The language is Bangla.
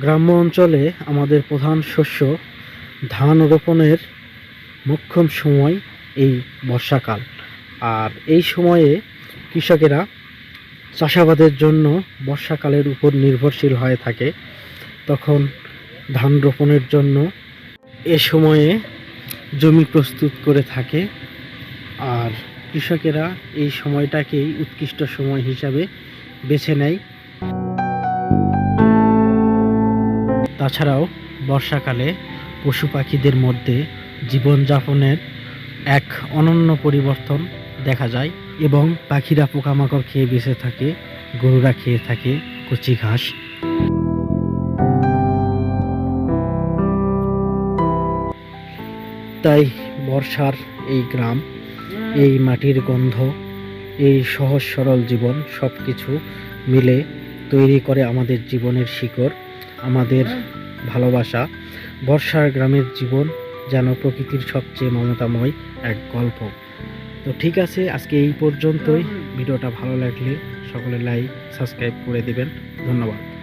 গ্রাম্য অঞ্চলে আমাদের প্রধান শস্য ধান রোপণের মোক্ষম সময় এই বর্ষাকাল। আর এই সময়ে কৃষকেরা চাষাবাদের জন্য বর্ষাকালের উপর নির্ভরশীল হয়ে থাকে। তখন ধান রোপণের জন্য এ সময়ে জমি প্রস্তুত করে থাকে। আর কৃষকেরা এই সময়টাকেই উৎকৃষ্ট সময় হিসাবে বেছে নেয়। তাছাড়াও বর্ষাকালে পশু পাখিদের মধ্যে জীবনযাপনের এক অনন্য পরিবর্তন দেখা যায় এবং পাখিরা পোকামাকড় খেয়ে বেঁচে থাকে, গরুরা খেয়ে থাকে, কচি ঘাস। তাই বর্ষার এই গ্রাম, এই মাটির গন্ধ, এই সহজ সরল জীবন সব কিছু মিলে তৈরি করে আমাদের জীবনের শিকড়। আমাদের ভালোবাসা, বর্ষার গ্রামের জীবন যেন প্রকৃতির সবচেয়ে মমতাময় এক গল্প। তো ঠিক আছে, আজকে এই পর্যন্তই। ভিডিওটা ভালো লাগলে সকলে লাইক সাবস্ক্রাইব করে দেবেন। ধন্যবাদ।